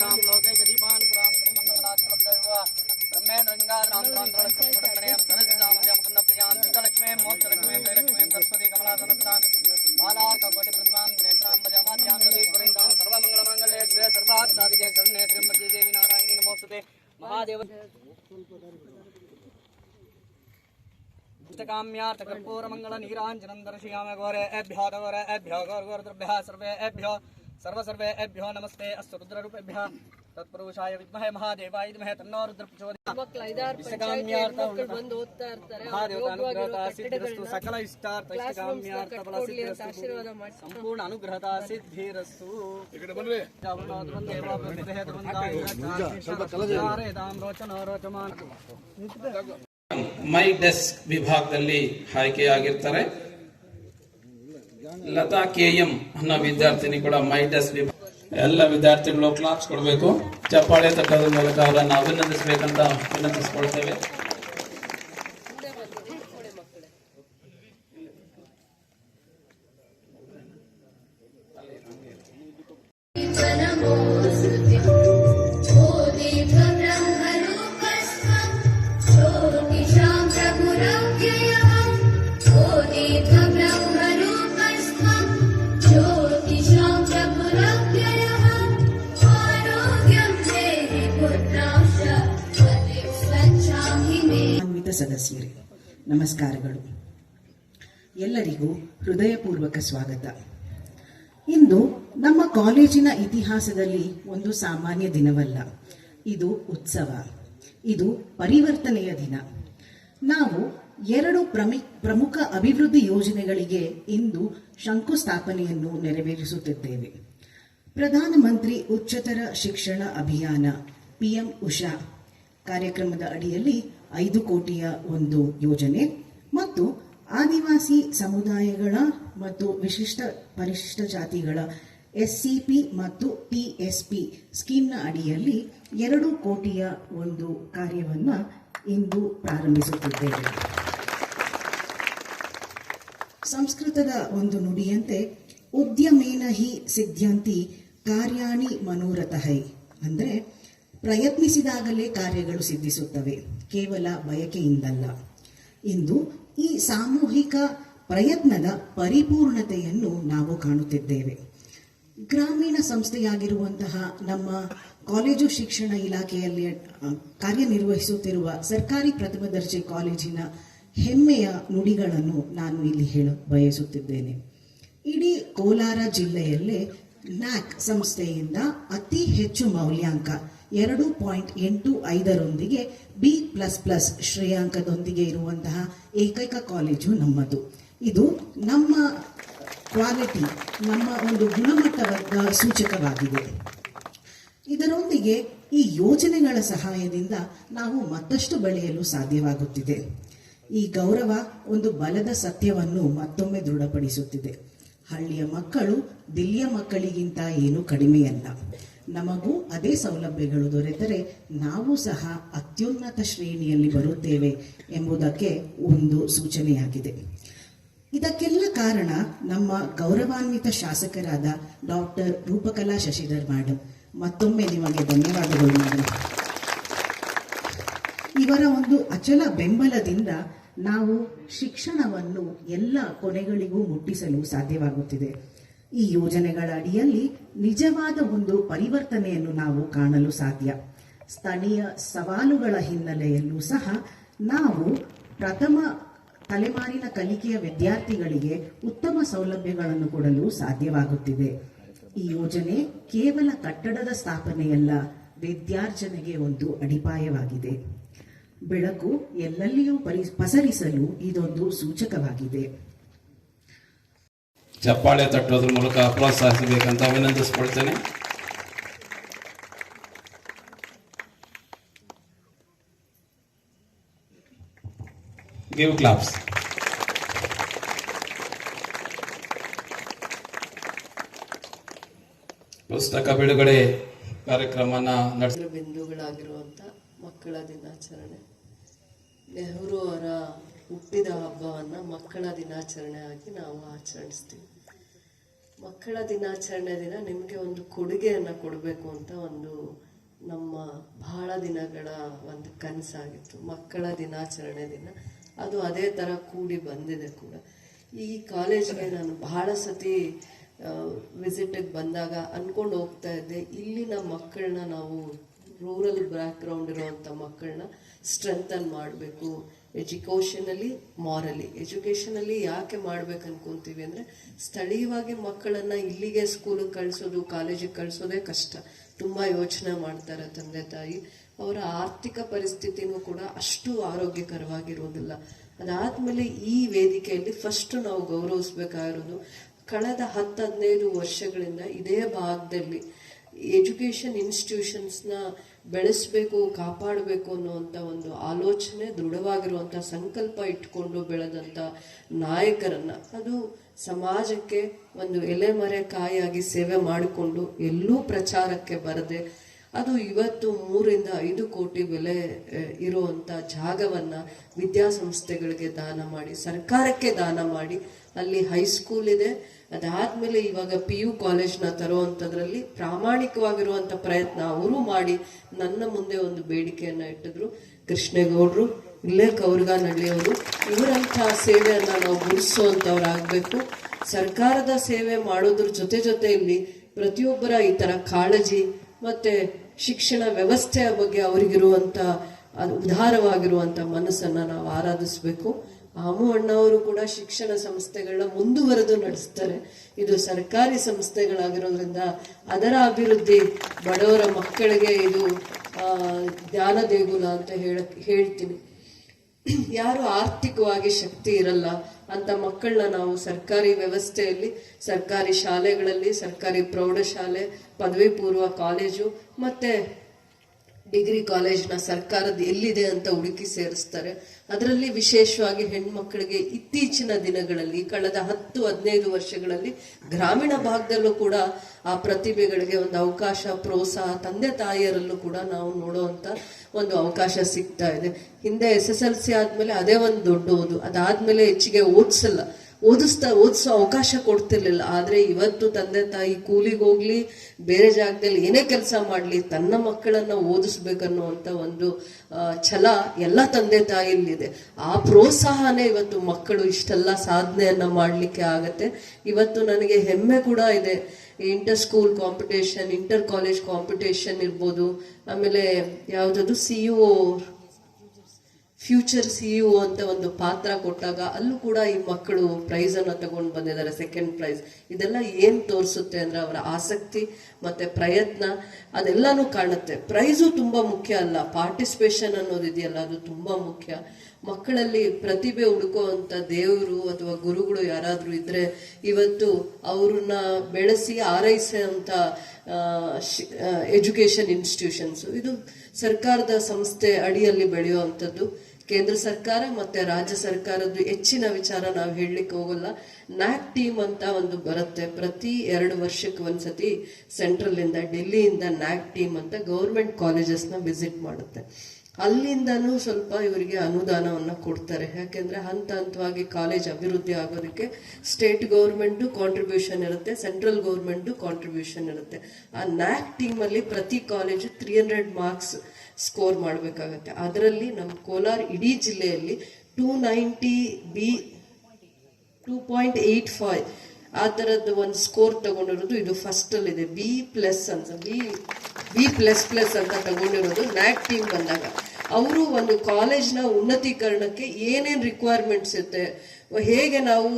काम लोके गरीबान पुराण मंगलनाथ शब्दवा ब्रह्मेण रंगा राम राम रणकमणेम सरसदाम जम कंद प्रियाँ लक्ष्मी मोक्ष लक्ष्मी पे लक्ष्मी सरस्वती कमला धनस्थान बाला कवटी प्रतिमान नेत्राम बजामा ध्यान जलि पुरिंदाम सर्व मंगल मंगले वे सर्वार्थ साधिके करणे त्र्यंबके देवी नारायणी नमोस्तुते महादेव काम्यार्थकर्पूरमङ्गलनीराञ्जनं दर्शयामि घोरे एभ्यो घोरे एभ्यो घोरघोरद्रभ्यः सर्वे, एभ्यो ಸರ್ವಸರ್ವೇಭ್ಯೋ ನಮಸ್ತೆ ಅಸ್ತು ರುದ್ರರೂಪೇಭ್ಯ. ತತ್ಪುರುಷಾಯ ವಿದ್ಮಹೆ ಮಹಾದೇವಾಯ ವಿದ್ಮಹೆ ತನ್ನೋ ರುದ್ರ ಪ್ರಚೋದಯಾಮ್ಯಾರ್ಥಿರಸ್ತು ಸಕಲ ಇಷ್ಟಾರ್ಥ ಇಷ್ಟಗಾಮ್ಯಾರ್ಥ ಫಲ ಸಿದ್ಧಿರಸ್ತು ಸಂಪೂರ್ಣ ಅನುಗ್ರಹತ ಸಿದ್ಧಿರಸ್ತು ಮೈ ಡೆಸ್ಕ್ ವಿಭಾಗದಲ್ಲಿ ಆಯ್ಕೆಯಾಗಿರ್ತಾರೆ ಲತಾ ಕೆ ಎಂ ಅನ್ನೋ ವಿದ್ಯಾರ್ಥಿನಿ ಕೂಡ ಮೈ ಡೆಸ್ಕ್ ವಿಭಾಗ ಎಲ್ಲ ವಿದ್ಯಾರ್ಥಿಗಳು ಕ್ಲಾಸ್ ಕೊಡಬೇಕು. ಚಪ್ಪಾಳೆ ತಟ್ಟೋದ್ರ ಮೂಲಕ ಅವರನ್ನು ಅಭಿನಂದಿಸಬೇಕಂತ ವಿನಂತಿಸ್ಕೊಳ್ತೇವೆ. ನಮಸ್ಕಾರಗಳು. ಎಲ್ಲರಿಗೂ ಹೃದಯಪೂರ್ವಕ ಸ್ವಾಗತ. ಇಂದು ನಮ್ಮ ಕಾಲೇಜಿನ ಇತಿಹಾಸದಲ್ಲಿ ಒಂದು ಸಾಮಾನ್ಯ ದಿನವಲ್ಲ. ಇದು ಉತ್ಸವ. ಇದು ಪರಿವರ್ತನೆಯ ದಿನ. ನಾವು ಎರಡು ಪ್ರಮಿ, ಪ್ರಮುಖ ಅಭಿವೃದ್ಧಿ ಯೋಜನೆಗಳಿಗೆ ಇಂದು ಶಂಕುಸ್ಥಾಪನೆಯನ್ನು ನೆರವೇರಿಸುತ್ತಿದ್ದೇವೆ. ಪ್ರಧಾನಮಂತ್ರಿ ಉಚ್ಚತರ ಶಿಕ್ಷಣ ಅಭಿಯಾನ, ಪಿಎಂ ಉಷಾ. ಕಾರ್ಯಕ್ರಮದ ಅಡಿಯಲ್ಲಿ ಐದು ಕೋಟಿಯ ಒಂದು ಯೋಜನೆ ಮತ್ತು ಆದಿವಾಸಿ ಸಮುದಾಯಗಳ ಮತ್ತು ವಿಶಿಷ್ಟ ಪರಿಶಿಷ್ಟ ಜಾತಿಗಳ ಎಸ್ಸಿಪಿ ಮತ್ತು ಟಿಎಸ್ಪಿ ಸ್ಕೀಮ್ನ ಅಡಿಯಲ್ಲಿ ಎರಡು ಕೋಟಿಯ ಒಂದು ಕಾರ್ಯವನ್ನು ಇಂದು ಪ್ರಾರಂಭಿಸುತ್ತಿದ್ದೇವೆ. ಸಂಸ್ಕೃತದ ಒಂದು ನುಡಿಯಂತೆ ಉದ್ಯಮೇನ ಹಿ ಸಿದ್ಧಾಂತಿ ಕಾರ್ಯಾಣಿ ಮನೋರಥಹೈ ಅಂದರೆ ಪ್ರಯತ್ನಿಸಿದಾಗಲೇ ಕಾರ್ಯಗಳು ಸಿದ್ಧಿಸುತ್ತವೆ, ಕೇವಲ ಬಯಕೆಯಿಂದಲ್ಲ. ಇಂದು ಈ ಸಾಮೂಹಿಕ ಪ್ರಯತ್ನದ ಪರಿಪೂರ್ಣತೆಯನ್ನು ನಾವು ಕಾಣುತ್ತಿದ್ದೇವೆ. ಗ್ರಾಮೀಣ ಸಂಸ್ಥೆಯಾಗಿರುವಂತಹ ನಮ್ಮ ಕಾಲೇಜು ಶಿಕ್ಷಣ ಇಲಾಖೆಯಲ್ಲಿ ಕಾರ್ಯನಿರ್ವಹಿಸುತ್ತಿರುವ ಸರ್ಕಾರಿ ಪ್ರಥಮ ದರ್ಜೆ ಕಾಲೇಜಿನ ಹೆಮ್ಮೆಯ ನುಡಿಗಳನ್ನು ನಾನು ಇಲ್ಲಿ ಹೇಳ ಬಯಸುತ್ತಿದ್ದೇನೆ. ಇಡೀ ಕೋಲಾರ ಜಿಲ್ಲೆಯಲ್ಲೇ ನ್ಯಾಕ್ ಸಂಸ್ಥೆಯಿಂದ ಅತಿ ಹೆಚ್ಚು ಮೌಲ್ಯಾಂಕ ಎರಡು ಪಾಯಿಂಟ್ ಎಂಟು ಐದರೊಂದಿಗೆ ಬಿ ಪ್ಲಸ್ ಪ್ಲಸ್ ಶ್ರೇಯಾಂಕದೊಂದಿಗೆ ಇರುವಂತಹ ಏಕೈಕ ಕಾಲೇಜು ನಮ್ಮದು. ಇದು ನಮ್ಮ ಕ್ವಾಲಿಟಿ, ನಮ್ಮ ಒಂದು ಗುಣಮಟ್ಟದ ಸೂಚಕವಾಗಿದೆ. ಇದರೊಂದಿಗೆ ಈ ಯೋಜನೆಗಳ ಸಹಾಯದಿಂದ ನಾವು ಮತ್ತಷ್ಟು ಬೆಳೆಯಲು ಸಾಧ್ಯವಾಗುತ್ತಿದೆ. ಈ ಗೌರವ ಒಂದು ಬಲದ ಸತ್ಯವನ್ನು ಮತ್ತೊಮ್ಮೆ ದೃಢಪಡಿಸುತ್ತಿದೆ. ಹಳ್ಳಿಯ ಮಕ್ಕಳು ದಿಲ್ಲಿಯ ಮಕ್ಕಳಿಗಿಂತ ಏನೂ ಕಡಿಮೆಯಲ್ಲ. ನಮಗೂ ಅದೇ ಸೌಲಭ್ಯಗಳು ದೊರೆತರೆ ನಾವು ಸಹ ಅತ್ಯುನ್ನತ ಶ್ರೇಣಿಯಲ್ಲಿ ಬರುತ್ತೇವೆ ಎಂಬುದಕ್ಕೆ ಒಂದು ಸೂಚನೆಯಾಗಿದೆ. ಇದಕ್ಕೆಲ್ಲ ಕಾರಣ ನಮ್ಮ ಗೌರವಾನ್ವಿತ ಶಾಸಕರಾದ ಡಾಕ್ಟರ್ ರೂಪಕಲಾ ಶಶಿಧರ್ ಮೇಡಮ್ ಮತ್ತೊಮ್ಮೆ ನಿಮಗೆ ಧನ್ಯವಾದಗಳು ಮೇಡಮ್ ಇವರ ಒಂದು ಅಚಲ ಬೆಂಬಲದಿಂದ ನಾವು ಶಿಕ್ಷಣವನ್ನು ಎಲ್ಲ ಕೊನೆಗಳಿಗೂ ಮುಟ್ಟಿಸಲು ಸಾಧ್ಯವಾಗುತ್ತಿದೆ. ಈ ಯೋಜನೆಗಳ ಅಡಿಯಲ್ಲಿ ನಿಜವಾದ ಒಂದು ಪರಿವರ್ತನೆಯನ್ನು ನಾವು ಕಾಣಲು ಸಾಧ್ಯ. ಸ್ಥಳೀಯ ಸವಾಲುಗಳ ಹಿನ್ನೆಲೆಯಲ್ಲೂ ಸಹ ನಾವು ಪ್ರಥಮ ತಲೆಮಾರಿನ ಕಲಿಕೆಯ ವಿದ್ಯಾರ್ಥಿಗಳಿಗೆ ಉತ್ತಮ ಸೌಲಭ್ಯಗಳನ್ನು ಕೊಡಲು ಸಾಧ್ಯವಾಗುತ್ತಿದೆ. ಈ ಯೋಜನೆ ಕೇವಲ ಕಟ್ಟಡದ ಸ್ಥಾಪನೆಯಲ್ಲ, ವಿದ್ಯಾರ್ಜನೆಗೆ ಒಂದು ಅಡಿಪಾಯವಾಗಿದೆ. ಬೆಳಕು ಎಲ್ಲೆಲ್ಲಿಯೂ ಪರಿ, ಪಸರಿಸಲು ಇದೊಂದು ಸೂಚಕವಾಗಿದೆ. ಚಪ್ಪಾಳೆ ತಟ್ಟೋದ್ರ ಮೂಲಕ ಪ್ರೋತ್ಸಾಹಿಸಬೇಕಂತ ಅಭಿನಂದಿಸ್ಕೊಳ್ತೇನೆ. ಗಿವ್ ಕ್ಲಾಪ್ಸ್ ಪುಸ್ತಕ ಬಿಡುಗಡೆ ಕಾರ್ಯಕ್ರಮನ ನಡೆಸಿದ ಬಿಂದುಗಳಾಗಿರುವಂಥ ಮಕ್ಕಳ ದಿನಾಚರಣೆ. ನೆಹರು ಅವರ ಹುಟ್ಟಿದ ಹಬ್ಬವನ್ನು ಮಕ್ಕಳ ದಿನಾಚರಣೆ ಆಗಿ ನಾವು ಆಚರಿಸ್ತೀವಿ. ಮಕ್ಕಳ ದಿನಾಚರಣೆ ದಿನ ನಿಮಗೆ ಒಂದು ಕೊಡುಗೆಯನ್ನು ಕೊಡಬೇಕು ಅಂತ ಒಂದು ನಮ್ಮ ಬಹಳ ದಿನಗಳ ಒಂದು ಕನಸಾಗಿತ್ತು. ಮಕ್ಕಳ ದಿನಾಚರಣೆ ದಿನ. ಅದು ಅದೇ ಥರ ಕೂಡಿ ಬಂದಿದೆ ಕೂಡ. ಈ ಕಾಲೇಜ್ಗೆ ನಾನು ಬಹಳ ಸತಿ ವಿಸಿಟಿಗೆ ಬಂದಾಗ ಅಂದ್ಕೊಂಡು ಹೋಗ್ತಾ ಇದ್ದೆ. ಇಲ್ಲಿನ ಮಕ್ಕಳನ್ನ ನಾವು ರೂರಲ್ ಬ್ಯಾಕ್ಗ್ರೌಂಡ್ ಇರುವಂಥ ಮಕ್ಕಳನ್ನ ಸ್ಟ್ರೆಂಥನ್ ಮಾಡಬೇಕು. ಎಜುಕೇಷನಲ್ಲಿ ಮಾರಲಿ ಎಜುಕೇಷನಲ್ಲಿ ಯಾಕೆ ಮಾಡ್ಬೇಕು ಅನ್ಕೊಂತೀವಿ ಅಂದರೆ, ಸ್ಥಳೀಯವಾಗಿ ಮಕ್ಕಳನ್ನ ಇಲ್ಲಿಗೆ ಸ್ಕೂಲಿಗೆ ಕಳಿಸೋದು ಕಾಲೇಜಿಗೆ ಕಳಿಸೋದೇ ಕಷ್ಟ. ತುಂಬ ಯೋಚನೆ ಮಾಡ್ತಾರೆ ತಂದೆ, ತಾಯಿ. ಅವರ ಆರ್ಥಿಕ ಪರಿಸ್ಥಿತಿನೂ ಕೂಡ ಅಷ್ಟು ಆರೋಗ್ಯಕರವಾಗಿರೋದಿಲ್ಲ ಅದಾದ್ಮೇಲೆ ಈ ವೇದಿಕೆಯಲ್ಲಿ ಫಸ್ಟ್ ನಾವು ಗೌರವಿಸ್ಬೇಕಾಗಿರೋದು, ಕಳೆದ ಹತ್ತು ಹದಿನೈದು ವರ್ಷಗಳಿಂದ ಇದೇ ಭಾಗದಲ್ಲಿ ಎಜುಕೇಷನ್ ಇನ್ಸ್ಟಿಟ್ಯೂಷನ್ಸ್ನ ಬೆಳೆಸಬೇಕು, ಕಾಪಾಡಬೇಕು ಅನ್ನುವಂಥ ಒಂದು ಆಲೋಚನೆ ದೃಢವಾಗಿರುವಂಥ ಸಂಕಲ್ಪ ಇಟ್ಕೊಂಡು ಬೆಳೆದಂಥ ನಾಯಕರನ್ನ. ಅದು ಸಮಾಜಕ್ಕೆ ಒಂದು ಎಲೆಮರೆ ಕಾಯಾಗಿ ಸೇವೆ ಮಾಡಿಕೊಂಡು ಎಲ್ಲೂ ಪ್ರಚಾರಕ್ಕೆ ಬರದೆ ಅದು ಇವತ್ತು ಮೂರಿಂದ ಐದು ಕೋಟಿ ಬೆಲೆ ಇರುವಂತ ಜಾಗವನ್ನ ವಿದ್ಯಾಸಂಸ್ಥೆಗಳಿಗೆ ದಾನ ಮಾಡಿ, ಸರ್ಕಾರಕ್ಕೆ ದಾನ ಮಾಡಿ. ಅಲ್ಲಿ ಹೈಸ್ಕೂಲ್ ಇದೆ. ಅದಾದ್ಮೇಲೆ ಇವಾಗ ಪಿ ಯು ಕಾಲೇಜ್ನ ತರುವಂಥದ್ರಲ್ಲಿ ಪ್ರಾಮಾಣಿಕವಾಗಿರುವಂತ ಪ್ರಯತ್ನ ಅವರು ಮಾಡಿ ನನ್ನ ಮುಂದೆ ಒಂದು ಬೇಡಿಕೆಯನ್ನ ಇಟ್ಟಿದ್ರು. ಕೃಷ್ಣೇಗೌಡರು, ಇಲ್ಲೇ ಕೌರ್ಗ ನಡೆಯೋರು ಇವರಂತಹ ಸೇವೆಯನ್ನ ನಾವು ಗುರುತಿಸುವಂಥವ್ರಾಗಬೇಕು ಸರ್ಕಾರದ ಸೇವೆ ಮಾಡೋದ್ರ ಜೊತೆ ಜೊತೆಯಲ್ಲಿ ಪ್ರತಿಯೊಬ್ಬರ ಈ ತರ ಕಾಳಜಿ ಮತ್ತೆ ಶಿಕ್ಷಣ ವ್ಯವಸ್ಥೆಯ ಬಗ್ಗೆ ಅವರಿಗಿರುವಂತ ಅದು ಉದಾರವಾಗಿರುವಂತ ಮನಸ್ಸನ್ನ ನಾವು ಆರಾಧಿಸಬೇಕು. ಆಮು ಅಣ್ಣವರು ಕೂಡ ಶಿಕ್ಷಣ ಸಂಸ್ಥೆಗಳನ್ನ ಮುಂದುವರೆದು ನಡೆಸ್ತಾರೆ. ಇದು ಸರ್ಕಾರಿ ಸಂಸ್ಥೆಗಳಾಗಿರೋದ್ರಿಂದ ಅದರ ಅಭಿವೃದ್ಧಿ ಬಡವರ ಮಕ್ಕಳಿಗೆ ಇದು ಆ, ಜ್ಞಾನ ದೇಗುಲ ಅಂತ ಹೇಳ ಹೇಳ್ತೀನಿ. ಯಾರು ಆರ್ಥಿಕವಾಗಿ ಶಕ್ತಿ ಇರಲ್ಲ ಅಂತ ಮಕ್ಕಳನ್ನ ನಾವು ಸರ್ಕಾರಿ ವ್ಯವಸ್ಥೆಯಲ್ಲಿ, ಸರ್ಕಾರಿ ಶಾಲೆಗಳಲ್ಲಿ, ಸರ್ಕಾರಿ ಪ್ರೌಢಶಾಲೆ ಪದವಿ ಪೂರ್ವ ಕಾಲೇಜು, ಮತ್ತೆ ಡಿಗ್ರಿ ಕಾಲೇಜ್ನ ಸರ್ಕಾರದ ಎಲ್ಲಿದೆ ಅಂತ ಹುಡುಕಿ ಸೇರಿಸ್ತಾರೆ. ಅದರಲ್ಲಿ ವಿಶೇಷವಾಗಿ ಹೆಣ್ಮಕ್ಳಿಗೆ ಇತ್ತೀಚಿನ ದಿನಗಳಲ್ಲಿ, ಕಳೆದ ಹತ್ತು, ಹದಿನೈದು ವರ್ಷಗಳಲ್ಲಿ ಗ್ರಾಮೀಣ ಭಾಗದಲ್ಲೂ ಕೂಡ ಆ ಪ್ರತಿಭೆಗಳಿಗೆ ಒಂದು ಅವಕಾಶ, ಪ್ರೋತ್ಸಾಹ, ತಂದೆ ತಾಯಿಯರಲ್ಲೂ ಕೂಡ ನಾವು ನೋಡುವಂತ ಒಂದು ಅವಕಾಶ ಸಿಗ್ತಾ ಇದೆ. ಹಿಂದೆ ಎಸ್ ಎಸ್ ಎಲ್ ಸಿ ಆದ್ಮೇಲೆ ಅದೇ ಒಂದು ದೊಡ್ಡ ಓದು. ಅದಾದ್ಮೇಲೆ ಹೆಚ್ಚಿಗೆ ಓದಿಸಲ್ಲ. ಓದಿಸ್ತಾ, ಓದಿಸೋ ಅವಕಾಶ ಕೊಡ್ತಿರ್ಲಿಲ್ಲ. ಆದ್ರೆ ಇವತ್ತು ತಂದೆ ತಾಯಿ ಕೂಲಿಗೆ ಹೋಗ್ಲಿ, ಬೇರೆ ಜಾಗದಲ್ಲಿ ಏನೇ ಕೆಲಸ ಮಾಡ್ಲಿ, ತನ್ನ ಮಕ್ಕಳನ್ನ ಓದಿಸ್ಬೇಕನ್ನುವಂಥ ಒಂದು ಛಲ ಎಲ್ಲ ತಂದೆ ತಾಯಿಯಲ್ಲಿದೆ. ಆ ಪ್ರೋತ್ಸಾಹನೇ ಇವತ್ತು ಮಕ್ಕಳು ಇಷ್ಟೆಲ್ಲ ಸಾಧನೆಯನ್ನ ಮಾಡ್ಲಿಕ್ಕೆ ಆಗತ್ತೆ. ಇವತ್ತು ನನಗೆ ಹೆಮ್ಮೆ ಕೂಡ ಇದೆ. Inter school competition, inter college competition ಇರ್ಬೋದು, ಆಮೇಲೆ ಯಾವುದಾದ್ರು ಸಿ ಯು ಫ್ಯೂಚರ್ ಸಿ ಅಂತ ಒಂದು ಪಾತ್ರ ಕೊಟ್ಟಾಗ ಅಲ್ಲೂ ಕೂಡ ಈ ಮಕ್ಕಳು ಪ್ರೈಸ್ ಅನ್ನ ತಗೊಂಡು ಬಂದಿದ್ದಾರೆ ಸೆಕೆಂಡ್ ಪ್ರೈಸ್ ಇದೆಲ್ಲ ಏನು ತೋರಿಸುತ್ತೆ ಅಂದ್ರೆ ಅವರ ಆಸಕ್ತಿ ಮತ್ತೆ ಪ್ರಯತ್ನ, ಅದೆಲ್ಲಾನು ಕಾಣುತ್ತೆ. ಪ್ರೈಸು ತುಂಬಾ ಮುಖ್ಯ ಅಲ್ಲ. ಪಾರ್ಟಿಸಿಪೇಷನ್ ಅನ್ನೋದಿದೆಯಲ್ಲ ಅದು ತುಂಬಾ ಮುಖ್ಯ. ಮಕ್ಕಳಲ್ಲಿ ಪ್ರತಿಭೆ ಹುಡುಕುವಂಥ ದೇವರು ಅಥವಾ ಗುರುಗಳು ಯಾರಾದರೂ ಇದ್ದರೆ ಇವತ್ತು ಅವ್ರನ್ನ ಬೆಳೆಸಿ ಆರೈಸುವಂತ ಎಜುಕೇಶನ್ ಇನ್ಸ್ಟಿಟ್ಯೂಷನ್ಸ್ ಇದು ಸರ್ಕಾರದ ಸಂಸ್ಥೆ ಅಡಿಯಲ್ಲಿ ಬೆಳೆಯುವಂಥದ್ದು. ಕೇಂದ್ರ ಸರ್ಕಾರ ಮತ್ತೆ ರಾಜ್ಯ ಸರ್ಕಾರದ್ದು ಹೆಚ್ಚಿನ ವಿಚಾರ ನಾವು ಹೇಳಲಿಕ್ಕೆ ಹೋಗಲ್ಲ. ನ್ಯಾಕ್ ಟೀಮ್ ಅಂತ ಒಂದು ಬರುತ್ತೆ. ಪ್ರತಿ ಎರಡು ವರ್ಷಕ್ಕೆ ಒಂದ್ಸತಿ ಸೆಂಟ್ರಲ್ ಇಂದ ಡೆಲ್ಲಿಯಿಂದ ನ್ಯಾಕ್ ಟೀಮ್ ಅಂತ ಗೌರ್ಮೆಂಟ್ ಕಾಲೇಜಸ್ನ ವಿಸಿಟ್ ಮಾಡುತ್ತೆ. ಅಲ್ಲಿಂದನೂ ಸ್ವಲ್ಪ ಇವರಿಗೆ ಅನುದಾನವನ್ನು ಕೊಡ್ತಾರೆ. ಯಾಕೆಂದರೆ ಹಂತ ಹಂತವಾಗಿ ಕಾಲೇಜ್ ಅಭಿವೃದ್ಧಿ ಆಗೋದಕ್ಕೆ ಸ್ಟೇಟ್ ಗೌರ್ಮೆಂಟು ಕಾಂಟ್ರಿಬ್ಯೂಷನ್ ಇರುತ್ತೆ ಸೆಂಟ್ರಲ್ ಗೌರ್ಮೆಂಟು ಕಾಂಟ್ರಿಬ್ಯೂಷನ್ ಇರುತ್ತೆ. ಆ ನ್ಯಾಕ್ ಟೀಮಲ್ಲಿ ಪ್ರತಿ college three hundred marks score ಮಾಡಬೇಕಾಗತ್ತೆ. ಅದರಲ್ಲಿ ನಮ್ಮ ಕೋಲಾರ ಇಡೀ ಜಿಲ್ಲೆಯಲ್ಲಿ two ninety B two point eight five ಆ ಥರದ್ದು ಒಂದು ಸ್ಕೋರ್ ತಗೊಂಡಿರೋದು ಇದು ಫಸ್ಟಲ್ಲಿದೆ ಬಿ ಪ್ಲಸ್ ಅಂತ ಬಿ ಬಿ ಪ್ಲಸ್ ಪ್ಲಸ್ ಅಂತ ತಗೊಂಡಿರೋದು ನ್ಯಾಕ್ ಟೀಮ್ ಬಂದಾಗ. ಅವರು ಒಂದು ಕಾಲೇಜ್ನ ಉನ್ನತೀಕರಣಕ್ಕೆ ಏನೇನು ರಿಕ್ವೈರ್ಮೆಂಟ್ಸ್ ಇರುತ್ತೆ? ಹೇಗೆ ನಾವು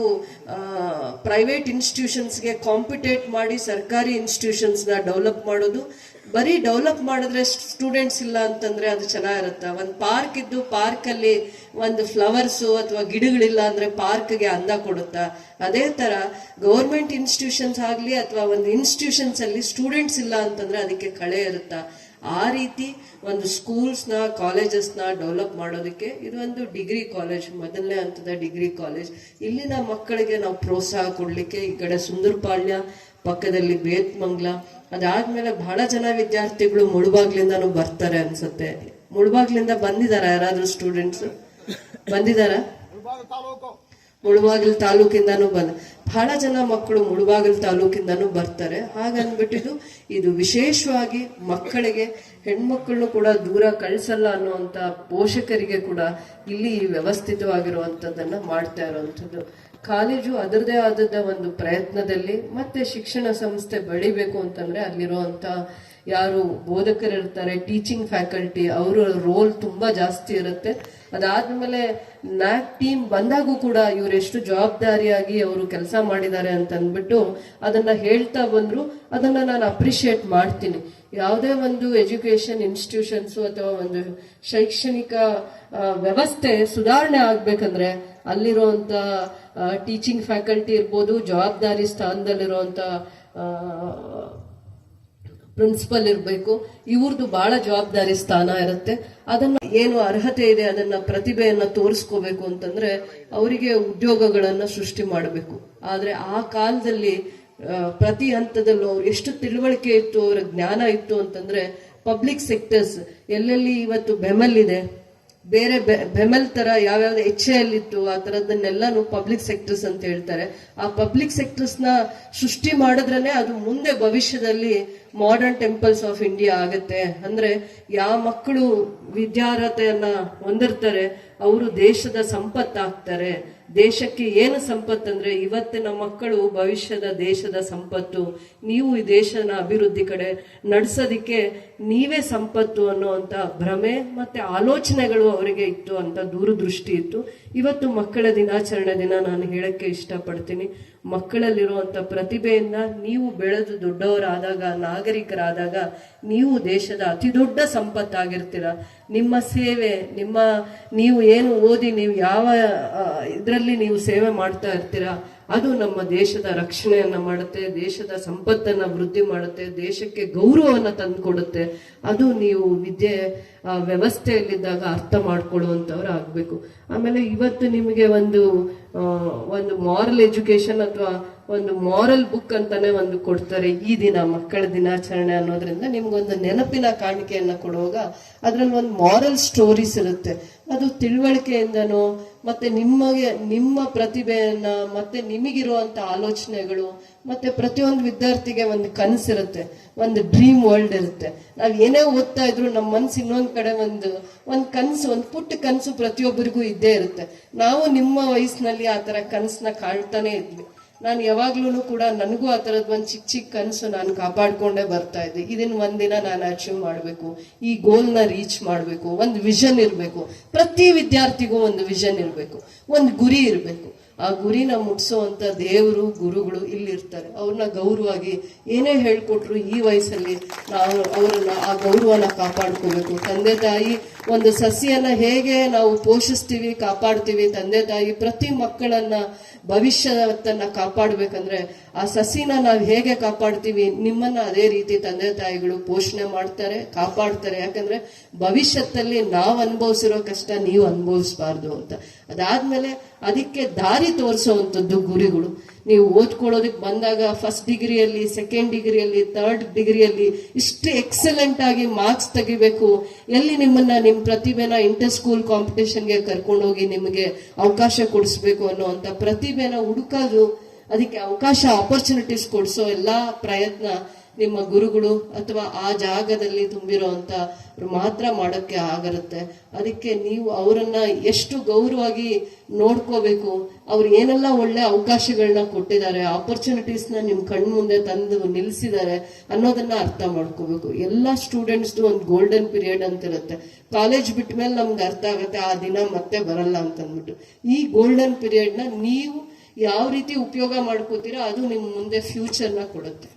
ಪ್ರೈವೇಟ್ ಇನ್ಸ್ಟಿಟ್ಯೂಷನ್ಸ್ಗೆ ಕಾಂಪಿಟೇಟ್ ಮಾಡಿ ಸರ್ಕಾರಿ ಇನ್ಸ್ಟಿಟ್ಯೂಷನ್ಸ್ನ ಡೆವಲಪ್ ಮಾಡೋದು? ಬರೀ ಡೆವಲಪ್ ಮಾಡಿದ್ರೆ ಸ್ಟೂಡೆಂಟ್ಸ್ ಇಲ್ಲ ಅಂತಂದ್ರೆ ಅದು ಚೆನ್ನಾಗಿರುತ್ತೆ? ಒಂದು ಪಾರ್ಕ್ ಇದ್ದು ಪಾರ್ಕಲ್ಲಿ ಒಂದು ಫ್ಲವರ್ಸು ಅಥವಾ ಗಿಡಗಳಿಲ್ಲ ಅಂದರೆ ಪಾರ್ಕ್ಗೆ ಅಂದ ಕೊಡುತ್ತಾ? ಅದೇ ತರ ಗೌರ್ಮೆಂಟ್ ಇನ್ಸ್ಟಿಟ್ಯೂಷನ್ಸ್ ಆಗಲಿ ಅಥವಾ ಒಂದು ಇನ್ಸ್ಟಿಟ್ಯೂಷನ್ಸ್ ಅಲ್ಲಿ ಸ್ಟೂಡೆಂಟ್ಸ್ ಇಲ್ಲ ಅಂತಂದ್ರೆ ಅದಕ್ಕೆ ಕಳೆ ಇರುತ್ತಾ? ಆ ರೀತಿ ಒಂದು ಸ್ಕೂಲ್ಸ್ನ, ಕಾಲೇಜಸ್ನ ಡೆವಲಪ್ ಮಾಡೋದಕ್ಕೆ ಇದೊಂದು ಡಿಗ್ರಿ ಕಾಲೇಜ್, ಮೊದಲನೇ ಹಂತದ ಡಿಗ್ರಿ ಕಾಲೇಜ್. ಇಲ್ಲಿನ ಮಕ್ಕಳಿಗೆ ನಾವು ಪ್ರೋತ್ಸಾಹ ಕೊಡಲಿಕ್ಕೆ ಈ ಕಡೆ ಸುಂದರಪಾಳ್ಯ, ಪಕ್ಕದಲ್ಲಿ ಬೇತ್ಮಂಗ್ಲ, ಅದಾದ್ಮೇಲೆ ಬಹಳ ಜನ ವಿದ್ಯಾರ್ಥಿಗಳು ಮುಳುಬಾಗ್ಲಿಂದನೂ ಬರ್ತಾರೆ ಅನ್ಸುತ್ತೆ. ಮುಳುಬಾಗ್ಲಿಂದ ಬಂದಿದಾರ ಯಾರಾದ್ರೂ ಸ್ಟೂಡೆಂಟ್ಸ್ ಬಂದಿದಾರ? ಮುಳುಬಾಗಿಲು ತಾಲೂಕಿಂದನೂ ಬಂದ ಬಹಳ ಜನ ಮಕ್ಕಳು ಮುಳುಬಾಗಿಲು ತಾಲೂಕಿಂದನೂ ಬರ್ತಾರೆ. ಹಾಗನ್ಬಿಟ್ಟಿದ್ದು ಇದು ವಿಶೇಷವಾಗಿ ಮಕ್ಕಳಿಗೆ, ಹೆಣ್ಮಕ್ಳನ್ನು ಕೂಡ ದೂರ ಕಳಿಸಲ್ಲ ಅನ್ನುವಂಥ ಪೋಷಕರಿಗೆ ಕೂಡ ಇಲ್ಲಿ ವ್ಯವಸ್ಥಿತವಾಗಿರುವಂಥದ್ದನ್ನು ಮಾಡ್ತಾ ಇರುವಂಥದ್ದು. ಕಾಲೇಜು ಅದರದೇ ಆದದ ಒಂದು ಪ್ರಯತ್ನದಲ್ಲಿ ಮತ್ತೆ ಶಿಕ್ಷಣ ಸಂಸ್ಥೆ ಬೆಳಿಬೇಕು ಅಂತಂದ್ರೆ ಅಲ್ಲಿರುವಂತ ಯಾರು ಬೋಧಕರಿರ್ತಾರೆ ಟೀಚಿಂಗ್ ಫ್ಯಾಕಲ್ಟಿ ಅವರ ರೋಲ್ ತುಂಬಾ ಜಾಸ್ತಿ ಇರುತ್ತೆ. ಅದಾದ್ಮೇಲೆ ನ್ಯಾಕ್ ಟೀಮ್ ಬಂದಾಗೂ ಕೂಡ ಇವರು ಎಷ್ಟು ಜವಾಬ್ದಾರಿಯಾಗಿ ಅವರು ಕೆಲಸ ಮಾಡಿದ್ದಾರೆ ಅಂತ ಅಂದ್ಬಿಟ್ಟು ಅದನ್ನ ಹೇಳ್ತಾ ಬಂದ್ರು. ಅದನ್ನ ನಾನು ಅಪ್ರಿಶಿಯೇಟ್ ಮಾಡ್ತೀನಿ. ಯಾವುದೇ ಒಂದು ಎಜುಕೇಶನ್ ಇನ್ಸ್ಟಿಟ್ಯೂಷನ್ಸ್ ಅಥವಾ ಒಂದು ಶೈಕ್ಷಣಿಕ ವ್ಯವಸ್ಥೆ ಸುಧಾರಣೆ ಆಗ್ಬೇಕಂದ್ರೆ ಅಲ್ಲಿರುವಂತ ಟೀಚಿಂಗ್ ಫ್ಯಾಕಲ್ಟಿ ಇರ್ಬೋದು, ಜವಾಬ್ದಾರಿ ಸ್ಥಾನದಲ್ಲಿರುವಂತ ಪ್ರಿನ್ಸಿಪಲ್ ಇರಬೇಕು ಇವ್ರದ್ದು ಬಹಳ ಜವಾಬ್ದಾರಿ ಸ್ಥಾನ ಇರುತ್ತೆ. ಅದನ್ನ ಏನು ಅರ್ಹತೆ ಇದೆ ಅದನ್ನ ಪ್ರತಿಭೆಯನ್ನ ತೋರಿಸ್ಕೋಬೇಕು ಅಂತಂದ್ರೆ ಅವರಿಗೆ ಉದ್ಯೋಗಗಳನ್ನ ಸೃಷ್ಟಿ ಮಾಡಬೇಕು. ಆದ್ರೆ ಆ ಕಾಲದಲ್ಲಿ ಪ್ರತಿ ಹಂತದಲ್ಲೂ ಅವ್ರು ಎಷ್ಟು ತಿಳುವಳಿಕೆ ಇತ್ತು, ಅವರ ಜ್ಞಾನ ಇತ್ತು ಅಂತಂದ್ರೆ ಪಬ್ಲಿಕ್ ಸೆಕ್ಟರ್ಸ್ ಎಲ್ಲೆಲ್ಲಿ ಇವತ್ತು ಬೆಮಲ್ ಇದೆ, ಬೇರೆ ಬೆಮೆಲ್ ತರ ಯಾವ್ಯಾವ್ದು ಎಚ್ ಇತ್ತು ಆ ತರದನ್ನೆಲ್ಲಾನು ಪಬ್ಲಿಕ್ ಸೆಕ್ಟರ್ಸ್ ಅಂತ ಹೇಳ್ತಾರೆ. ಆ ಪಬ್ಲಿಕ್ ಸೆಕ್ಟರ್ಸ್ನ ಸೃಷ್ಟಿ ಮಾಡಿದ್ರೇನೆ ಅದು ಮುಂದೆ ಭವಿಷ್ಯದಲ್ಲಿ ಮಾಡರ್ನ್ ಟೆಂಪಲ್ಸ್ ಆಫ್ ಇಂಡಿಯಾ ಆಗತ್ತೆ. ಅಂದ್ರೆ ಯಾವ ಮಕ್ಕಳು ವಿದ್ಯಾರ್ಹತೆಯನ್ನ ಹೊಂದಿರ್ತಾರೆ ಅವರು ದೇಶದ ಸಂಪತ್ತಾಗ್ತಾರೆ. ದೇಶಕ್ಕೆ ಏನು ಸಂಪತ್ತು ಸಂಪತ್ತಂದ್ರೆ ಇವತ್ತಿನ ಮಕ್ಕಳು ಭವಿಷ್ಯದ ದೇಶದ ಸಂಪತ್ತು, ನೀವು ಈ ದೇಶನ ಅಭಿವೃದ್ಧಿ ಕಡೆ ನಡೆಸೋದಿಕ್ಕೆ ನೀವೇ ಸಂಪತ್ತು ಅನ್ನುವಂತ ಭ್ರಮೆ ಮತ್ತೆ ಆಲೋಚನೆಗಳು ಅವರಿಗೆ ಇತ್ತು ಅಂತ ದೂರದೃಷ್ಟಿ ಇತ್ತು. ಇವತ್ತು ಮಕ್ಕಳ ದಿನಾಚರಣೆ ದಿನ ನಾನು ಹೇಳಕ್ಕೆ ಇಷ್ಟಪಡ್ತೀನಿ. ಮಕ್ಕಳಲ್ಲಿರುವಂಥ ಪ್ರತಿಭೆಯಿಂದ ನೀವು ಬೆಳೆದು ದೊಡ್ಡವರಾದಾಗ, ನಾಗರಿಕರಾದಾಗ ನೀವು ದೇಶದ ಅತಿ ದೊಡ್ಡ ಸಂಪತ್ತಾಗಿರ್ತೀರ. ನಿಮ್ಮ ಸೇವೆ, ನಿಮ್ಮ ನೀವು ಏನು ಓದಿ, ನೀವು ಯಾವ ಇದರಲ್ಲಿ ನೀವು ಸೇವೆ ಮಾಡ್ತಾ ಇರ್ತೀರ, ಅದು ನಮ್ಮ ದೇಶದ ರಕ್ಷಣೆಯನ್ನು ಮಾಡುತ್ತೆ, ದೇಶದ ಸಂಪತ್ತನ್ನು ವೃದ್ಧಿ ಮಾಡುತ್ತೆ, ದೇಶಕ್ಕೆ ಗೌರವವನ್ನು ತಂದುಕೊಡುತ್ತೆ. ಅದು ನೀವು ವಿದ್ಯೆ ವ್ಯವಸ್ಥೆಯಲ್ಲಿದ್ದಾಗ ಅರ್ಥ ಮಾಡ್ಕೊಳ್ಳುವಂಥವ್ರು ಆಗಬೇಕು. ಆಮೇಲೆ ಇವತ್ತು ನಿಮಗೆ ಒಂದು ಒಂದು ಮಾರಲ್ ಎಜುಕೇಷನ್ ಅಥವಾ ಒಂದು ಮಾರಲ್ ಬುಕ್ ಅಂತಾನೆ ಒಂದು ಕೊಡ್ತಾರೆ ಈ ದಿನ, ಮಕ್ಕಳ ದಿನಾಚರಣೆ ಅನ್ನೋದ್ರಿಂದ ನಿಮ್ಗೊಂದು ನೆನಪಿನ ಕಾಣಿಕೆಯನ್ನ ಕೊಡುವಾಗ ಅದ್ರಲ್ಲಿ ಒಂದು ಮಾರಲ್ ಸ್ಟೋರೀಸ್ ಇರುತ್ತೆ. ಅದು ತಿಳುವಳಿಕೆಯಿಂದನೋ, ಮತ್ತೆ ನಿಮಗೆ, ನಿಮ್ಮ ಪ್ರತಿಭೆಯನ್ನ, ಮತ್ತೆ ನಿಮಗಿರುವಂತ ಆಲೋಚನೆಗಳು, ಮತ್ತೆ ಪ್ರತಿಯೊಂದು ವಿದ್ಯಾರ್ಥಿಗೆ ಒಂದು ಕನಸಿರುತ್ತೆ ಒಂದು ಡ್ರೀಮ್ ವರ್ಲ್ಡ್ ಇರುತ್ತೆ. ನಾವು ಏನೇ ಓದ್ತಾ ಇದ್ರು ನಮ್ಮ ಮನ್ಸು ಇನ್ನೊಂದು ಕಡೆ ಒಂದು ಒಂದು ಕನಸು, ಒಂದು ಪುಟ್ಟ ಕನಸು ಪ್ರತಿಯೊಬ್ಬರಿಗೂ ಇದ್ದೇ ಇರುತ್ತೆ. ನಾವು ನಿಮ್ಮ ವಯಸ್ಸಿನಲ್ಲಿ ಆ ಥರ ಕನಸನ್ನ ಕಾಳ್ತಾನೆ ಇದ್ವಿ. ನಾನು ಯಾವಾಗ್ಲೂ ಕೂಡ ನನಗೂ ಆ ಥರದ ಒಂದು ಚಿಕ್ಕ ಚಿಕ್ಕ ಕನಸು ನಾನು ಕಾಪಾಡಿಕೊಂಡೇ ಬರ್ತಾ ಇದ್ದೆ. ಇದನ್ನ ಒಂದಿನ ನಾನು ಅಚೀವ್ ಮಾಡಬೇಕು. ಈ ಗೋಲ್ನ ರೀಚ್ ಮಾಡಬೇಕು. ಒಂದು ವಿಷನ್ ಇರಬೇಕು. ಪ್ರತಿ ವಿದ್ಯಾರ್ಥಿಗೂ ಒಂದು ವಿಷನ್ ಇರಬೇಕು. ಒಂದು ಗುರಿ ಇರಬೇಕು. ಆ ಗುರಿನ ಮುಟ್ಸೋವಂಥ ದೇವರು, ಗುರುಗಳು ಇಲ್ಲಿರ್ತಾರೆ. ಅವ್ರನ್ನ ಗೌರವವಾಗಿ ಏನೇ ಹೇಳ್ಕೊಟ್ರು ಈ ವಯಸ್ಸಲ್ಲಿ ನಾವು ಅವರನ್ನ ಆ ಗೌರವನ ಕಾಪಾಡ್ಕೋಬೇಕು. ತಂದೆ ತಾಯಿ ಒಂದು ಸಸಿಯನ್ನ ಹೇಗೆ ನಾವು ಪೋಷಿಸ್ತೀವಿ, ಕಾಪಾಡ್ತೀವಿ ತಂದೆ ತಾಯಿ, ಪ್ರತಿ ಮಕ್ಕಳನ್ನ ಭವಿಷ್ಯವತ್ತನ್ನ ಕಾಪಾಡ್ಬೇಕಂದ್ರೆ ಆ ಸಸಿನ ನಾವು ಹೇಗೆ ಕಾಪಾಡ್ತೀವಿ ನಿಮ್ಮನ್ನ ಅದೇ ರೀತಿ ತಂದೆ ತಾಯಿಗಳು ಪೋಷಣೆ ಮಾಡ್ತಾರೆ, ಕಾಪಾಡ್ತಾರೆ. ಯಾಕಂದ್ರೆ ಭವಿಷ್ಯದಲ್ಲಿ ನಾವು ಅನುಭವಿಸಿರೋ ಕಷ್ಟ ನೀವು ಅನುಭವಿಸಬಾರ್ದು ಅಂತ. ಅದಾದ್ಮೇಲೆ ಅದಕ್ಕೆ ದಾರಿ ತೋರಿಸುವಂಥದ್ದು ಗುರಿಗಳು. ನೀವು ಓದ್ಕೊಳ್ಳೋದಕ್ಕೆ ಬಂದಾಗ ಫಸ್ಟ್ ಡಿಗ್ರಿಯಲ್ಲಿ ಸೆಕೆಂಡ್ ಡಿಗ್ರಿಯಲ್ಲಿ ಥರ್ಡ್ ಡಿಗ್ರಿಯಲ್ಲಿ ಇಷ್ಟು ಎಕ್ಸಲೆಂಟ್ ಆಗಿ ಮಾರ್ಕ್ಸ್ ತೆಗಿಬೇಕು. ಎಲ್ಲಿ ನಿಮ್ಮನ್ನ ನಿಮ್ಮ ಪ್ರತಿಭೆನ ಇಂಟರ್ ಸ್ಕೂಲ್ ಕಾಂಪಿಟೇಷನ್ಗೆ ಕರ್ಕೊಂಡೋಗಿ ನಿಮಗೆ ಅವಕಾಶ ಕೊಡಿಸ್ಬೇಕು ಅನ್ನುವಂಥ ಪ್ರತಿಭೆನ ಹುಡುಕೋದು, ಅದಕ್ಕೆ ಅವಕಾಶ ಆಪರ್ಚುನಿಟೀಸ್ ಕೊಡಿಸೋ ಎಲ್ಲ ಪ್ರಯತ್ನ ನಿಮ್ಮ ಗುರುಗಳು ಅಥವಾ ಆ ಜಾಗದಲ್ಲಿ ತುಂಬಿರುವಂತ ಮಾತ್ರ ಮಾಡೋಕ್ಕೆ ಆಗಿರುತ್ತೆ. ಅದಕ್ಕೆ ನೀವು ಅವರನ್ನ ಎಷ್ಟು ಗೌರವವಾಗಿ ನೋಡ್ಕೋಬೇಕು, ಅವ್ರು ಏನೆಲ್ಲ ಒಳ್ಳೆ ಅವಕಾಶಗಳನ್ನ ಕೊಟ್ಟಿದ್ದಾರೆ ಆಪರ್ಚುನಿಟೀಸ್ನ ನಿಮ್ಮ ಕಣ್ಣ ಮುಂದೆ ತಂದು ನಿಲ್ಸಿದ್ದಾರೆ ಅನ್ನೋದನ್ನ ಅರ್ಥ ಮಾಡ್ಕೋಬೇಕು. ಎಲ್ಲ ಸ್ಟೂಡೆಂಟ್ಸ್ದು ಒಂದು ಗೋಲ್ಡನ್ ಪೀರಿಯಡ್ ಅಂತ ಇರುತ್ತೆ ಕಾಲೇಜ್ ಬಿಟ್ಟ ಮೇಲೆ ನಮ್ಗೆ ಅರ್ಥ ಆಗುತ್ತೆ, ಆ ದಿನ ಮತ್ತೆ ಬರಲ್ಲ ಅಂತ ಅಂದ್ಬಿಟ್ಟು ಈ ಗೋಲ್ಡನ್ ಪೀರಿಯಡ್ನ ನೀವು ಯಾವ ರೀತಿ ಉಪಯೋಗ ಮಾಡ್ಕೋತೀರಾ ಅದು ನಿಮ್ಮ ಮುಂದೆ ಫ್ಯೂಚರ್ನ ಕೊಡುತ್ತೆ.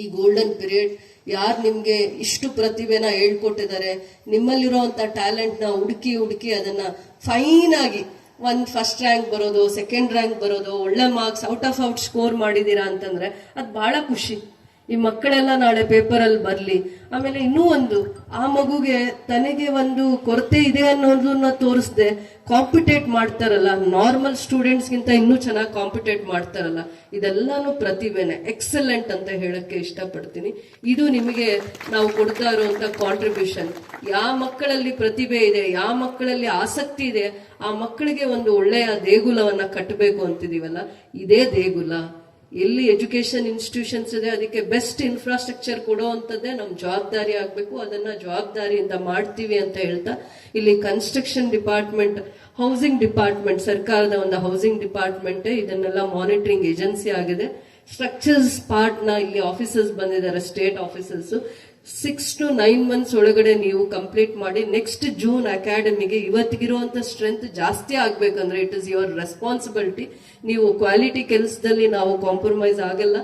ಈ ಗೋಲ್ಡನ್ ಪೀರಿಯಡ್ ಯಾರು ನಿಮಗೆ ಇಷ್ಟು ಪ್ರತಿಭೆನ ಹೇಳ್ಕೊಟ್ಟಿದ್ದಾರೆ? ನಿಮ್ಮಲ್ಲಿರುವಂಥ ಟ್ಯಾಲೆಂಟ್ನ ಹುಡುಕಿ ಹುಡುಕಿ ಅದನ್ನ ಫೈನ್ ಆಗಿ ಒಂದು ಫಸ್ಟ್ ರ್ಯಾಂಕ್ ಬರೋದು ಸೆಕೆಂಡ್ ರ್ಯಾಂಕ್ ಬರೋದು, ಒಳ್ಳೆ marks out of out score ಮಾಡಿದ್ದೀರಾ ಅಂತಂದರೆ ಅದು ಭಾಳ ಖುಷಿ. ಈ ಮಕ್ಕಳೆಲ್ಲ ನಾಳೆ ಪೇಪರಲ್ಲಿ ಬರ್ಲಿ. ಆಮೇಲೆ ಇನ್ನೂ ಒಂದು, ಆ ಮಗುಗೆ ತನಗೆ ಒಂದು ಕೊರತೆ ಇದೆ ಅನ್ನೋದನ್ನ ತೋರಿಸ್ದೆ ಕಾಂಪಿಟೇಟ್ ಮಾಡ್ತಾರಲ್ಲ ನಾರ್ಮಲ್ ಸ್ಟೂಡೆಂಟ್ಸ್ಗಿಂತ ಇನ್ನೂ ಚೆನ್ನಾಗಿ ಕಾಂಪಿಟೇಟ್ ಮಾಡ್ತಾರಲ್ಲ, ಇದೆಲ್ಲಾನು ಪ್ರತಿಭೆನೆ ಎಕ್ಸಲೆಂಟ್ ಅಂತ ಹೇಳಕ್ಕೆ ಇಷ್ಟಪಡ್ತೀನಿ. ಇದು ನಿಮಗೆ ನಾವು ಕೊಡ್ತಾ ಇರುವಂತ ಕಾಂಟ್ರಿಬ್ಯೂಷನ್ ಯಾವ ಮಕ್ಕಳಲ್ಲಿ ಪ್ರತಿಭೆ ಇದೆ ಯಾವ ಮಕ್ಕಳಲ್ಲಿ ಆಸಕ್ತಿ ಇದೆ, ಆ ಮಕ್ಕಳಿಗೆ ಒಂದು ಒಳ್ಳೆಯ ದೇಗುಲವನ್ನ ಕಟ್ಟಬೇಕು ಅಂತಿದೀವಲ್ಲ, ಇದೇ ದೇಗುಲ. ಎಲ್ಲಿ ಎಜುಕೇಶನ್ ಇನ್ಸ್ಟಿಟ್ಯೂಷನ್ಸ್ ಇದೆ, ಅದಕ್ಕೆ ಬೆಸ್ಟ್ ಇನ್ಫ್ರಾಸ್ಟ್ರಕ್ಚರ್ ಕೊಡುವಂಥದ್ದೇ ನಮ್ಮ ಜವಾಬ್ದಾರಿ ಆಗಬೇಕು. ಅದನ್ನು ಜವಾಬ್ದಾರಿಯಿಂದ ಮಾಡ್ತೀವಿ ಅಂತ ಹೇಳ್ತಾ, ಇಲ್ಲಿ ಕನ್ಸ್ಟ್ರಕ್ಷನ್ ಡಿಪಾರ್ಟ್ಮೆಂಟ್ ಹೌಸಿಂಗ್ ಡಿಪಾರ್ಟ್ಮೆಂಟ್ ಸರ್ಕಾರದ ಒಂದು ಹೌಸಿಂಗ್ ಡಿಪಾರ್ಟ್ಮೆಂಟ್ ಇದನ್ನೆಲ್ಲ ಮಾನಿಟರಿಂಗ್ ಏಜೆನ್ಸಿ ಆಗಿದೆ. ಸ್ಟ್ರಕ್ಚರ್ಸ್ ಪಾರ್ಟ್ನ ಇಲ್ಲಿ ಆಫೀಸರ್ಸ್ ಬಂದಿದ್ದಾರೆ state officers six to nine months ಒಳಗಡೆ ನೀವು ಕಂಪ್ಲೀಟ್ ಮಾಡಿ ನೆಕ್ಸ್ಟ್ ಜೂನ್ ಅಕಾಡೆಮಿಗೆ ಇವತ್ತಿಗಿರುವಂತ ಸ್ಟ್ರೆಂತ್ ಜಾಸ್ತಿ ಆಗ್ಬೇಕಂದ್ರೆ ಇಟ್ ಇಸ್ ಯುವರ್ ರೆಸ್ಪಾನ್ಸಿಬಿಲಿಟಿ ನೀವು ಕ್ವಾಲಿಟಿ ಕೆಲಸದಲ್ಲಿ ನಾವು ಕಾಂಪ್ರಮೈಸ್ ಆಗಲ್ಲ.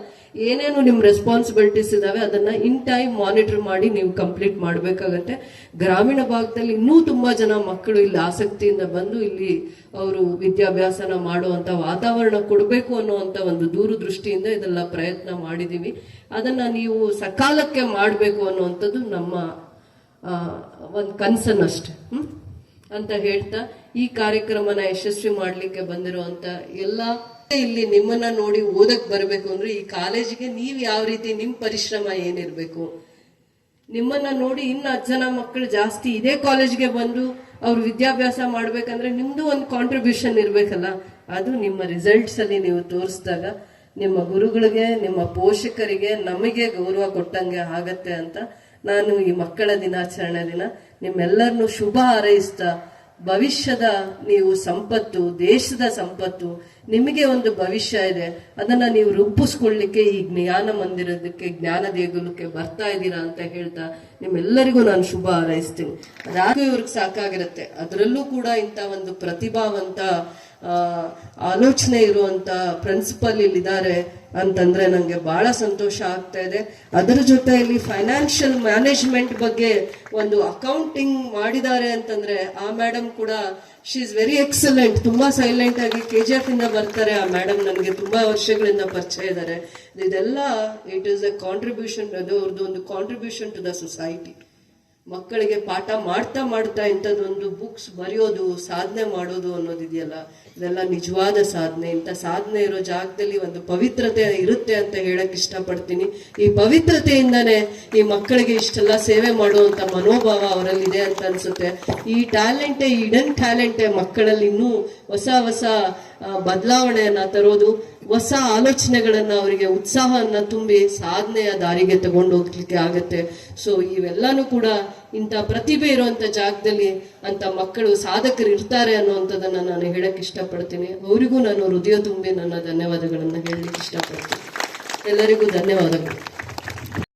ಏನೇನು ನಿಮ್ಮ ರೆಸ್ಪಾನ್ಸಿಬಿಲಿಟೀಸ್ ಇದಾವೆ, ಅದನ್ನ ಇನ್ ಟೈಮ್ ಮಾನಿಟರ್ ಮಾಡಿ ನೀವು ಕಂಪ್ಲೀಟ್ ಮಾಡಬೇಕಾಗತ್ತೆ. ಗ್ರಾಮೀಣ ಭಾಗದಲ್ಲಿ ಇನ್ನೂ ತುಂಬಾ ಜನ ಮಕ್ಕಳು ಇಲ್ಲಿ ಆಸಕ್ತಿಯಿಂದ ಬಂದು ಇಲ್ಲಿ ಅವರು ವಿದ್ಯಾಭ್ಯಾಸನ ಮಾಡುವಂತ ವಾತಾವರಣ ಕೊಡಬೇಕು ಅನ್ನುವಂತ ಒಂದು ದೂರದೃಷ್ಟಿಯಿಂದ ಇದೆಲ್ಲ ಪ್ರಯತ್ನ ಮಾಡಿದೀವಿ. ಅದನ್ನ ನೀವು ಸಕಾಲಕ್ಕೆ ಮಾಡಬೇಕು ಅನ್ನುವಂಥದ್ದು ನಮ್ಮ ಒಂದು ಕನ್ಸನ್ ಅಷ್ಟೆ ಅಂತ ಹೇಳ್ತಾ ಈ ಕಾರ್ಯಕ್ರಮನ ಯಶಸ್ವಿ ಮಾಡಲಿಕ್ಕೆ ಬಂದಿರುವಂತ ಎಲ್ಲ ಇಲ್ಲಿ ನಿಮ್ಮನ್ನ ನೋಡಿ ಓದಕ್ ಬರಬೇಕು ಅಂದ್ರೆ ಈ ಕಾಲೇಜಿಗೆ ನೀವ್ ಯಾವ ರೀತಿ ನಿಮ್ ಪರಿಶ್ರಮ ಏನಿರ್ಬೇಕು. ನಿಮ್ಮನ್ನ ನೋಡಿ ಇನ್ನು ಹತ್ತು ಜನ ಮಕ್ಕಳು ಜಾಸ್ತಿ ಇದೇ ಕಾಲೇಜ್ಗೆ ಬಂದು ಅವ್ರು ವಿದ್ಯಾಭ್ಯಾಸ ಮಾಡ್ಬೇಕಂದ್ರೆ ನಿಮ್ದು ಒಂದು ಕಾಂಟ್ರಿಬ್ಯೂಷನ್ ಇರ್ಬೇಕಲ್ಲ. ಅದು ನಿಮ್ಮ ರಿಸಲ್ಟ್ಸ್ ಅಲ್ಲಿ ನೀವು ತೋರಿಸಿದಾಗ ನಿಮ್ಮ ಗುರುಗಳಿಗೆ, ನಿಮ್ಮ ಪೋಷಕರಿಗೆ ನಮಗೆ ಗೌರವ ಕೊಟ್ಟಂಗೆ ಆಗತ್ತೆ ಅಂತ ನಾನು ಈ ಮಕ್ಕಳ ದಿನಾಚರಣೆ ದಿನ ನಿಮ್ಮೆಲ್ಲರನ್ನು ಶುಭ ಹಾರೈಸ್ತಾ ಭವಿಷ್ಯದ ನೀವು ಸಂಪತ್ತು, ದೇಶದ ಸಂಪತ್ತು, ನಿಮಗೆ ಒಂದು ಭವಿಷ್ಯ ಇದೆ. ಅದನ್ನ ನೀವು ರೂಪಿಸ್ಕೊಳ್ಳಿಕ್ಕೆ ಈ ಜ್ಞಾನ ಮಂದಿರದಕ್ಕೆ, ಜ್ಞಾನ ದೇಗುಲಕ್ಕೆ ಬರ್ತಾ ಇದ್ದೀರಾ ಅಂತ ಹೇಳ್ತಾ ನಿಮ್ಮೆಲ್ಲರಿಗೂ ನಾನು ಶುಭ ಹಾರೈಸ್ತೀನಿ. ಅದಾಗೂ ಇವ್ರಿಗೆ ಸಾಕಾಗಿರುತ್ತೆ. ಅದರಲ್ಲೂ ಕೂಡ ಇಂಥ ಒಂದು ಪ್ರತಿಭಾವಂತ ಆಲೋಚನೆ ಇರುವಂತ ಪ್ರಿನ್ಸಿಪಲ್ ಇಲ್ಲಿದ್ದಾರೆ ಅಂತಂದ್ರೆ ನಂಗೆ ಬಹಳ ಸಂತೋಷ ಆಗ್ತಾ ಇದೆ. ಅದರ ಜೊತೆಯಲ್ಲಿ ಫೈನಾನ್ಷಿಯಲ್ ಮ್ಯಾನೇಜ್ಮೆಂಟ್ ಬಗ್ಗೆ ಒಂದು ಅಕೌಂಟಿಂಗ್ ಮಾಡಿದ್ದಾರೆ ಅಂತಂದ್ರೆ ಆ ಮೇಡಮ್ ಕೂಡ ಶಿ ಇಸ್ ವೆರಿ ಎಕ್ಸಲೆಂಟ್ ತುಂಬಾ ಸೈಲೆಂಟ್ ಆಗಿ ಕೆ ಜಿ ಎಫ್ ಇಂದ ಬರ್ತಾರೆ. ಆ ಮೇಡಮ್ ನನಗೆ ತುಂಬಾ ವರ್ಷಗಳಿಂದ ಪರಿಚಯ ಇದ್ದಾರೆ. ಇದೆಲ್ಲ ಇಟ್ ಇಸ್ ಎ ಕಾಂಟ್ರಿಬ್ಯೂಷನ್ ಅದು ಅವ್ರದ್ದು ಒಂದು ಕಾಂಟ್ರಿಬ್ಯೂಷನ್ ಟು ದ ಸೊಸೈಟಿ ಮಕ್ಕಳಿಗೆ ಪಾಠ ಮಾಡ್ತಾ ಮಾಡ್ತಾ ಇಂಥದ್ದೊಂದು ಬುಕ್ಸ್ ಬರೆಯೋದು, ಸಾಧನೆ ಮಾಡೋದು ಅನ್ನೋದಿದೆಯಲ್ಲ? ಇದೆಲ್ಲ ನಿಜವಾದ ಸಾಧನೆ. ಇಂಥ ಸಾಧನೆ ಇರೋ ಜಾಗದಲ್ಲಿ ಒಂದು ಪವಿತ್ರತೆ ಇರುತ್ತೆ ಅಂತ ಹೇಳಕ್ ಇಷ್ಟಪಡ್ತೀನಿ. ಈ ಪವಿತ್ರತೆಯಿಂದನೇ ಈ ಮಕ್ಕಳಿಗೆ ಇಷ್ಟೆಲ್ಲ ಸೇವೆ ಮಾಡುವಂತ ಮನೋಭಾವ ಅವರಲ್ಲಿದೆ ಅಂತ ಅನ್ಸುತ್ತೆ. ಈ ಟ್ಯಾಲೆಂಟೇ ಇಡನ್ ಟ್ಯಾಲೆಂಟೇ ಮಕ್ಕಳಲ್ಲಿ ಇನ್ನೂ ಹೊಸ ಹೊಸ ಬದಲಾವಣೆಯನ್ನ ತರೋದು, ಹೊಸ ಆಲೋಚನೆಗಳನ್ನ ಅವರಿಗೆ ಉತ್ಸಾಹವನ್ನ ತುಂಬಿ ಸಾಧನೆಯ ದಾರಿಗೆ ತಗೊಂಡು ಹೋಗ್ಲಿಕ್ಕೆ ಆಗತ್ತೆ. ಸೊ ಇವೆಲ್ಲಾನು ಕೂಡ ಇಂಥ ಪ್ರತಿಭೆ ಇರುವಂತ ಜಾಗದಲ್ಲಿ ಅಂತ ಮಕ್ಕಳು ಸಾಧಕರು ಇರ್ತಾರೆ ಅನ್ನುವಂಥದ್ದನ್ನ ನಾನು ಹೇಳಕ್ ಇಷ್ಟಪಡ್ತೀನಿ. ಅವರಿಗೂ ನಾನು ಹೃದಯ ತುಂಬಿ ನನ್ನ ಧನ್ಯವಾದಗಳನ್ನ ಹೇಳಲಿಕ್ಕೆ ಇಷ್ಟಪಡ್ತೀನಿ. ಎಲ್ಲರಿಗೂ ಧನ್ಯವಾದಗಳು.